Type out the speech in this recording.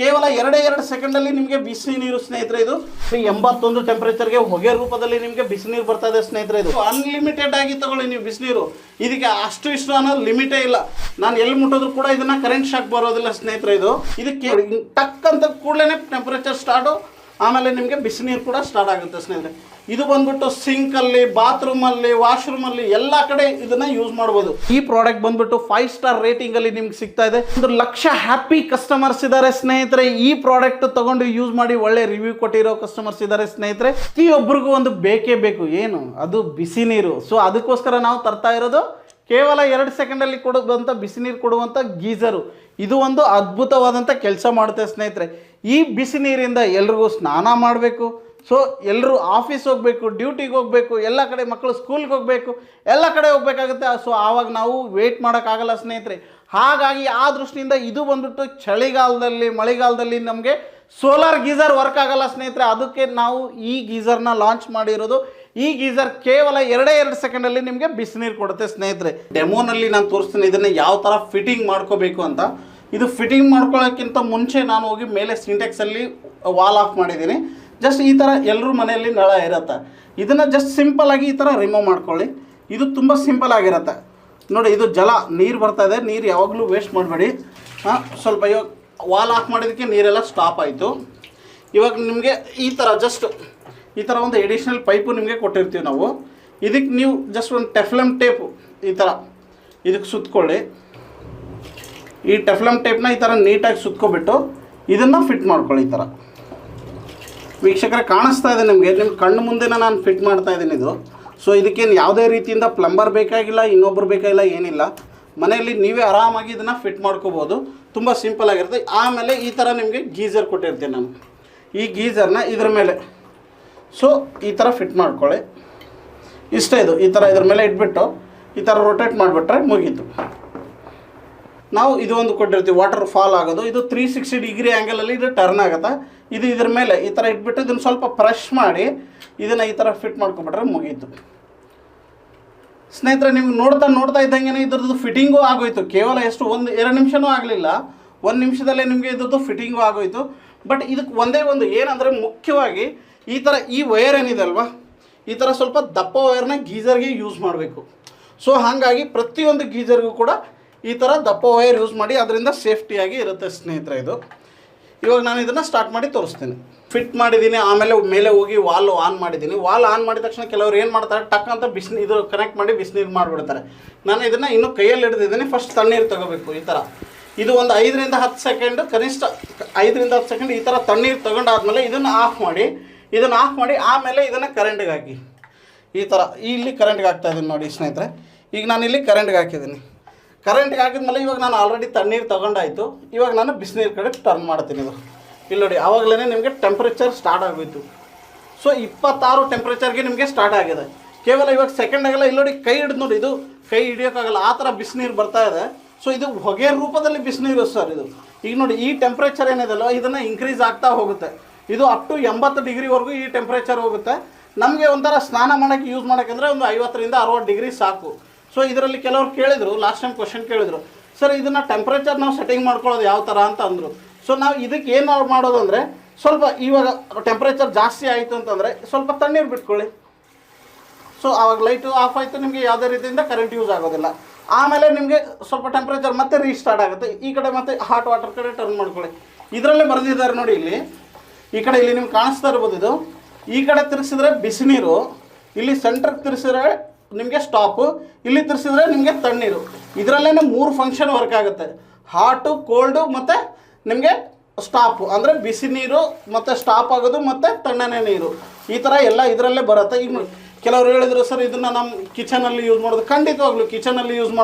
ಕೇವಲ ಎರಡೇ ಎರಡು ಸೆಕೆಂಡಲ್ಲಿ ನಿಮಗೆ ಬಿಸಿ ನೀರು ಸ್ನೇಹಿತರೆ ಇದು. ಎಂಬತ್ತೊಂದು ಟೆಂಪರೇಚರ್ಗೆ ಹೊಗೆ ರೂಪದಲ್ಲಿ ನಿಮಗೆ ಬಿಸಿ ನೀರು ಬರ್ತಾ ಇದೆ ಸ್ನೇಹಿತರೆ ಇದು. ಅನ್ಲಿಮಿಟೆಡ್ ಆಗಿ ತಗೊಳ್ಳಿ ನೀವು ಬಿಸಿನೀರು ಇದಕ್ಕೆ ಅಷ್ಟು ಇಷ್ಟು ಅನ್ನೋದು ಲಿಮಿಟೇ ಇಲ್ಲ. ನಾನು ಎಲ್ಲಿ ಮುಟ್ಟೋದ್ರು ಕೂಡ ಇದನ್ನ ಕರೆಂಟ್ ಶಾಕ್ ಬರೋದಿಲ್ಲ ಸ್ನೇಹಿತರೆ ಇದು. ಇದಕ್ಕೆ ಟಕ್ ಅಂತ ಕೂಡಲೇ ಟೆಂಪರೇಚರ್ ಸ್ಟಾರ್ಟು ಆಮೇಲೆ ನಿಮಗೆ ಬಿಸಿನೀರು ಕೂಡ ಸ್ಟಾರ್ಟ್ ಆಗುತ್ತೆ ಸ್ನೇಹಿತರೆ. ಇದು ಬಂದ್ಬಿಟ್ಟು ಸಿಂಕಲ್ಲಿ ಬಾತ್ರೂಮಲ್ಲಿ ವಾಶ್ರೂಮಲ್ಲಿ ಎಲ್ಲ ಕಡೆ ಇದನ್ನ ಯೂಸ್ ಮಾಡ್ಬೋದು. ಈ ಪ್ರಾಡಕ್ಟ್ ಬಂದ್ಬಿಟ್ಟು ಫೈವ್ ಸ್ಟಾರ್ ರೇಟಿಂಗ್ ಅಲ್ಲಿ ನಿಮ್ಗೆ ಸಿಗ್ತಾ ಇದೆ. ಒಂದು ಲಕ್ಷ ಹ್ಯಾಪಿ ಕಸ್ಟಮರ್ಸ್ ಇದ್ದಾರೆ ಸ್ನೇಹಿತರೆ. ಈ ಪ್ರಾಡಕ್ಟ್ ತಗೊಂಡು ಯೂಸ್ ಮಾಡಿ ಒಳ್ಳೆ ರಿವ್ಯೂ ಕೊಟ್ಟಿರೋ ಕಸ್ಟಮರ್ಸ್ ಇದ್ದಾರೆ ಸ್ನೇಹಿತರೆ. ಪ್ರತಿಯೊಬ್ಬರಿಗೂ ಒಂದು ಬೇಕೇ ಬೇಕು. ಏನು? ಅದು ಬಿಸಿ ನೀರು ಸೊ ಅದಕ್ಕೋಸ್ಕರ ನಾವು ತರ್ತಾ ಇರೋದು ಕೇವಲ ಎರಡು ಸೆಕೆಂಡಲ್ಲಿ ಕೊಡುವಂಥ ಬಿಸಿ ನೀರು ಕೊಡುವಂಥ ಗೀಸರು ಇದು ಒಂದು ಅದ್ಭುತವಾದಂಥ ಕೆಲಸ ಮಾಡುತ್ತೆ ಸ್ನೇಹಿತರೆ. ಈ ಬಿಸಿ ನೀರಿಂದ ಎಲ್ರಿಗೂ ಸ್ನಾನ ಮಾಡಬೇಕು. ಸೊ ಎಲ್ಲರೂ ಆಫೀಸ್ ಹೋಗಬೇಕು, ಡ್ಯೂಟಿಗೆ ಹೋಗಬೇಕು, ಎಲ್ಲ ಕಡೆ ಮಕ್ಕಳು ಸ್ಕೂಲ್ಗೆ ಹೋಗಬೇಕು, ಎಲ್ಲ ಕಡೆ ಹೋಗಬೇಕಾಗುತ್ತೆ. ಸೊ, ಆವಾಗ ನಾವು ವೆಯ್ಟ್ ಮಾಡೋಕ್ಕಾಗಲ್ಲ ಸ್ನೇಹಿತರೆ. ಹಾಗಾಗಿ ಆ ದೃಷ್ಟಿಯಿಂದ ಇದು ಬಂದ್ಬಿಟ್ಟು ಚಳಿಗಾಲದಲ್ಲಿ, ಮಳೆಗಾಲದಲ್ಲಿ ನಮಗೆ ಸೋಲಾರ್ ಗೀಸರ್ ವರ್ಕ್ ಆಗಲ್ಲ ಸ್ನೇಹಿತರೆ. ಅದಕ್ಕೆ ನಾವು ಈ ಗೀಸರ್ನ ಲಾಂಚ್ ಮಾಡಿರೋದು ಈ ಗೀಸರ್ ಕೇವಲ ಎರಡೇ ಎರಡು ಸೆಕೆಂಡಲ್ಲಿ ನಿಮಗೆ ಬಿಸಿನೀರು ಕೊಡುತ್ತೆ, ಸ್ನೇಹಿತರೆ. ಡೆಮೋನಲ್ಲಿ ನಾನು ತೋರಿಸ್ತೀನಿ, ಇದನ್ನು ಯಾವ ಥರ ಫಿಟ್ಟಿಂಗ್ ಮಾಡ್ಕೋಬೇಕು ಅಂತ. ಇದು ಫಿಟ್ಟಿಂಗ್ ಮಾಡ್ಕೊಳ್ಳೋಕ್ಕಿಂತ ಮುಂಚೆ ನಾನು ಹೋಗಿ ಮೇಲೆ ಸಿಂಟೆಕ್ಸಲ್ಲಿ ವಾಲ್ ಆಫ್ ಮಾಡಿದ್ದೀನಿ. ಜಸ್ಟ್ ಈ ಥರ ಎಲ್ಲರೂ ಮನೆಯಲ್ಲಿ ನಳ ಇರುತ್ತೆ. ಇದನ್ನು ಜಸ್ಟ್ ಸಿಂಪಲ್ಲಾಗಿ ಈ ಥರ ರಿಮೂವ್ ಮಾಡ್ಕೊಳ್ಳಿ. ಇದು ತುಂಬ ಸಿಂಪಲ್ ಆಗಿರುತ್ತೆ. ನೋಡಿ, ಇದು ಜಲ, ನೀರು ಬರ್ತಾ ಇದೆ. ನೀರು ಯಾವಾಗಲೂ ವೇಸ್ಟ್ ಮಾಡಬೇಡಿ. ಹಾಂ, ಸ್ವಲ್ಪ ಇವಾಗ ವಾಲ್ ಆಫ್ ಮಾಡಿದ್ದಕ್ಕೆ ನೀರೆಲ್ಲ ಸ್ಟಾಪ್ ಆಯಿತು. ಇವಾಗ ನಿಮಗೆ ಈ ಥರ ಜಸ್ಟ್ ಈ ಥರ ಒಂದು ಎಡಿಷ್ನಲ್ ಪೈಪು ನಿಮಗೆ ಕೊಟ್ಟಿರ್ತೀವಿ ನಾವು. ಇದಕ್ಕೆ ನೀವು ಜಸ್ಟ್ ಒಂದು ಟೆಫ್ಲಮ್ ಟೇಪು ಈ ಥರ ಇದಕ್ಕೆ ಸುತ್ತಕೊಳ್ಳಿ ಈ ಟೆಫ್ಲಮ್ ಟೇಪ್ನ ಈ ಥರ ನೀಟಾಗಿ ಸುತ್ಕೊಬಿಟ್ಟು ಇದನ್ನು ಫಿಟ್ ಮಾಡ್ಕೊಳ್ಳಿ ಈ ಥರ ವೀಕ್ಷಕರೇ, ಕಾಣಿಸ್ತಾ ಇದೆ ನಿಮಗೆ. ನಿಮ್ಮ ಕಣ್ಣು ಮುಂದೆನೇ ನಾನು ಫಿಟ್ ಮಾಡ್ತಾ ಇದ್ದೀನಿ ಇದು. ಸೊ ಇದಕ್ಕೇನು ಯಾವುದೇ ರೀತಿಯಿಂದ ಪ್ಲಂಬರ್ ಬೇಕಾಗಿಲ್ಲ ಇನ್ನೊಬ್ಬರು ಬೇಕಾಗಿಲ್ಲ, ಏನಿಲ್ಲ. ಮನೆಯಲ್ಲಿ ನೀವೇ ಆರಾಮಾಗಿ ಇದನ್ನು ಫಿಟ್ ಮಾಡ್ಕೋಬೋದು. ತುಂಬ ಸಿಂಪಲ್ ಆಗಿರುತ್ತೆ. ಆಮೇಲೆ ಈ ಥರ ನಿಮಗೆ ಗೀಝರ್ ಕೊಟ್ಟಿರ್ತೀನಿ ನಾನು. ಈ ಗೀಝರ್ನ ಇದ್ರ ಮೇಲೆ ಸೊ ಈ ಥರ ಫಿಟ್ ಮಾಡ್ಕೊಳ್ಳಿ. ಇಷ್ಟೇ ಇದು. ಈ ಥರ ಇದ್ರ ಮೇಲೆ ಇಟ್ಬಿಟ್ಟು, ಈ ಥರ ರೊಟೇಟ್ ಮಾಡಿಬಿಟ್ರೆ ಮುಗೀತು. ನಾವು ಇದು ಒಂದು ಕೊಟ್ಟಿರ್ತೀವಿ. ವಾಟರ್ ಫಾಲ್ ಆಗೋದು. ಇದು ತ್ರೀ ಸಿಕ್ಸ್ಟಿ ಡಿಗ್ರಿ ಆ್ಯಂಗಲಲ್ಲಿ ಇದು ಟರ್ನ್ ಆಗುತ್ತೆ. ಇದು ಇದ್ರ ಮೇಲೆ ಈ ಥರ ಇಟ್ಬಿಟ್ಟು ಇದನ್ನು ಸ್ವಲ್ಪ ಪ್ರೆಶ್ ಮಾಡಿ, ಇದನ್ನು ಈ ಥರ ಫಿಟ್ ಮಾಡ್ಕೊಬಿಟ್ರೆ ಮುಗೀತು. ಸ್ನೇಹಿತರೆ ನಿಮ್ಗೆ ನೋಡ್ತಾ ನೋಡ್ತಾ ಇದ್ದಂಗೆ ಇದ್ರದ್ದು ಫಿಟ್ಟಿಂಗು ಆಗೋಯ್ತು. ಕೇವಲ ಎಷ್ಟು ಒಂದು, ಎರಡು ನಿಮಿಷನೂ ಆಗಲಿಲ್ಲ. ಒಂದು ನಿಮಿಷದಲ್ಲೇ ನಿಮಗೆ ಇದ್ರದ್ದು ಫಿಟ್ಟಿಂಗು ಆಗೋಯ್ತು. ಬಟ್ ಇದಕ್ಕೆ ಒಂದೇ ಒಂದು ಏನಂದರೆ ಮುಖ್ಯವಾಗಿ ಈ ಥರ ಈ ವೈರ್ ಏನಿದೆ ಅಲ್ವಾ? ಈ ಥರ ಸ್ವಲ್ಪ ದಪ್ಪ ವೈರ್ನ ಗೀಜರ್ಗೆ ಯೂಸ್ ಮಾಡಬೇಕು. ಸೊ ಹಾಗಾಗಿ ಪ್ರತಿಯೊಂದು ಗೀಜರ್ಗೂ ಕೂಡ ಈ ಥರ ದಪ್ಪ ವೈರ್ ಯೂಸ್ ಮಾಡಿ ಅದರಿಂದ ಸೇಫ್ಟಿಯಾಗಿ ಇರುತ್ತೆ ಸ್ನೇಹಿತರೆ ಇದು. ಇವಾಗ ನಾನು ಇದನ್ನು ಸ್ಟಾರ್ಟ್ ಮಾಡಿ ತೋರಿಸ್ತೀನಿ. ಫಿಟ್ ಮಾಡಿದ್ದೀನಿ, ಆಮೇಲೆ ಮೇಲೆ ಹೋಗಿ ವಾಲ್ ಆನ್ ಮಾಡಿದ್ದೀನಿ. ವಾಲ್ ಆನ್ ಮಾಡಿದ ತಕ್ಷಣ ಕೆಲವರು ಏನು ಮಾಡ್ತಾರೆ? ಟಕ್ ಅಂತ ಬಿಸಿ ಇದು ಕನೆಕ್ಟ್ ಮಾಡಿ ಬಿಸಿನೀರು ಮಾಡಿಬಿಡ್ತಾರೆ. ನಾನು ಇದನ್ನು ಇನ್ನು ಕೈಯಲ್ಲಿ ಹಿಡಿದಿದ್ದೀನಿ ಫಸ್ಟ್ ತಣ್ಣೀರು ತಗೋಬೇಕು ಈ ಥರ ಇದು ಒಂದು ಐದರಿಂದ ಹತ್ತು ಸೆಕೆಂಡ್ ಕನಿಷ್ಠ ಐದರಿಂದ ಹತ್ತು ಸೆಕೆಂಡ್ ಈ ಥರ ತಣ್ಣೀರು ತಗೊಂಡಾದ್ಮೇಲೆ ಇದನ್ನು ಆಫ್ ಮಾಡಿ ಇದನ್ನು ಆಫ್ ಮಾಡಿ, ಆಮೇಲೆ ಇದನ್ನು ಕರೆಂಟ್ಗೆ ಹಾಕಿ. ಈ ಥರ ಇಲ್ಲಿ ಕರೆಂಟ್ಗೆ ಹಾಕ್ತಾ ಇದ್ದೀನಿ ನೋಡಿ ಸ್ನೇಹಿತರೆ. ಈಗ ನಾನು ಇಲ್ಲಿ ಕರೆಂಟ್ಗೆ ಹಾಕಿದ್ದೀನಿ ಕರೆಂಟ್ಗೆ ಹಾಕಿದ್ಮೇಲೆ ಇವಾಗ ನಾನು ಆಲ್ರೆಡಿ ತಣ್ಣೀರು ತೊಗೊಂಡಾಯಿತು. ಇವಾಗ ನಾನು ಬಿಸಿನೀರು ಕಡೆ ಟರ್ನ್ ಮಾಡ್ತೀನಿ ಇದು. ಇಲ್ಲಿ ನೋಡಿ ಆವಾಗಲೇ ನಿಮಗೆ ಟೆಂಪ್ರೇಚರ್ ಸ್ಟಾರ್ಟ್ ಆಗೋಯ್ತು. ಸೊ ಇಪ್ಪತ್ತಾರು ಟೆಂಪ್ರೇಚರ್ಗೆ ನಿಮಗೆ ಸ್ಟಾರ್ಟ್ ಆಗಿದೆ. ಕೇವಲ ಇವಾಗ ಸೆಕೆಂಡ್ ಆಗಲ್ಲ, ಇಲ್ಲಿ ನೋಡಿ ಕೈ ಹಿಡಿದು ನೋಡಿ ಇದು. ಕೈ ಹಿಡಿಯೋಕ್ಕಾಗಲ್ಲ, ಆ ಥರ ಬಿಸಿನೀರು ಬರ್ತಾ ಇದೆ. ಸೊ ಇದು ಹೊಗೆ ರೂಪದಲ್ಲಿ ಬಿಸಿನೀರು ಸರ್ ಇದು. ಈಗ ನೋಡಿ, ಈ ಟೆಂಪ್ರೇಚರ್ ಏನಿದೆಯಲ್ಲ, ಇದನ್ನು ಇನ್ಕ್ರೀಸ್ ಆಗ್ತಾ ಹೋಗುತ್ತೆ. ಇದು ಅಪ್ ಟು ಎಂಬತ್ತು ಡಿಗ್ರಿವರೆಗೂ ಈ ಟೆಂಪ್ರೇಚರ್ ಹೋಗುತ್ತೆ. ನಮಗೆ ಒಂಥರ ಸ್ನಾನ ಮಾಡೋಕ್ಕೆ ಯೂಸ್ ಮಾಡೋಕ್ಕೆಂದ್ರೆ ಒಂದು ಐವತ್ತರಿಂದ ಅರವತ್ತು ಡಿಗ್ರಿ ಸಾಕು. ಸೊ ಇದರಲ್ಲಿ ಕೆಲವರು ಕೇಳಿದರು ಲಾಸ್ಟ್ ಟೈಮ್ ಕ್ವಶನ್ ಕೇಳಿದರು ಸರ್ ಇದನ್ನು ಟೆಂಪ್ರೇಚರ್ ನಾವು ಸೆಟ್ಟಿಂಗ್ ಮಾಡ್ಕೊಳ್ಳೋದು ಯಾವ ಥರ ಅಂತ ಅಂದರು. ಸೊ ನಾವು ಇದಕ್ಕೆ ಏನು ಮಾಡೋದು ಅಂದರೆ, ಸ್ವಲ್ಪ ಇವಾಗ ಟೆಂಪ್ರೇಚರ್ ಜಾಸ್ತಿ ಆಯಿತು ಅಂತಂದರೆ ಸ್ವಲ್ಪ ತಣ್ಣೀರು ಬಿಟ್ಕೊಳ್ಳಿ. ಸೊ ಆವಾಗ ಲೈಟು ಆಫ್ ಆಯಿತು, ನಿಮಗೆ ಯಾವುದೇ ರೀತಿಯಿಂದ ಕರೆಂಟ್ ಯೂಸ್ ಆಗೋದಿಲ್ಲ. ಆಮೇಲೆ ನಿಮಗೆ ಸ್ವಲ್ಪ ಟೆಂಪ್ರೇಚರ್ ಮತ್ತೆ ರೀಸ್ಟಾರ್ಟ್ ಆಗುತ್ತೆ. ಈ ಕಡೆ ಮತ್ತೆ ಹಾಟ್ ವಾಟರ್ ಕಡೆ ಟರ್ನ್ ಮಾಡ್ಕೊಳ್ಳಿ. ಇದರಲ್ಲೇ ಬರೆದಿದ್ದಾರೆ ನೋಡಿ ಇಲ್ಲಿ. ಈ ಕಡೆ ಇಲ್ಲಿ ನಿಮ್ಗೆ ಕಾಣಿಸ್ತಾ ಇರ್ಬೋದು ಇದು. ಈ ಕಡೆ ತಿರ್ಸಿದ್ರೆ ಬಿಸಿನೀರು ಇಲ್ಲಿ ಸೆಂಟ್ರಿಗೆ ತಿರ್ಸಿದ್ರೆ ನಿಮಗೆ ಸ್ಟಾಪು ಇಲ್ಲಿ ತಿರ್ಸಿದ್ರೆ ನಿಮಗೆ ತಣ್ಣೀರು. ಇದರಲ್ಲೇ ಮೂರು ಫಂಕ್ಷನ್ ವರ್ಕ್ ಆಗುತ್ತೆ. ಹಾಟು ಕೋಲ್ಡು ಮತ್ತು ನಿಮಗೆ ಸ್ಟಾಪು ಅಂದರೆ ಬಿಸಿ ನೀರು ಮತ್ತು ಸ್ಟಾಪ್ ಆಗೋದು ಮತ್ತು ತಣ್ಣನೆ ನೀರು. ಈ ಥರ ಎಲ್ಲ ಇದರಲ್ಲೇ ಬರುತ್ತೆ. ಈಗ ಕೆಲವರು ಹೇಳಿದ್ರು, ಸರ್, ಇದನ್ನು ನಮ್ಮ ಕಿಚನಲ್ಲಿ ಯೂಸ್ ಮಾಡೋದು. ಖಂಡಿತವಾಗ್ಲೂ ಕಿಚನಲ್ಲಿ ಯೂಸ್ ಮಾಡಿ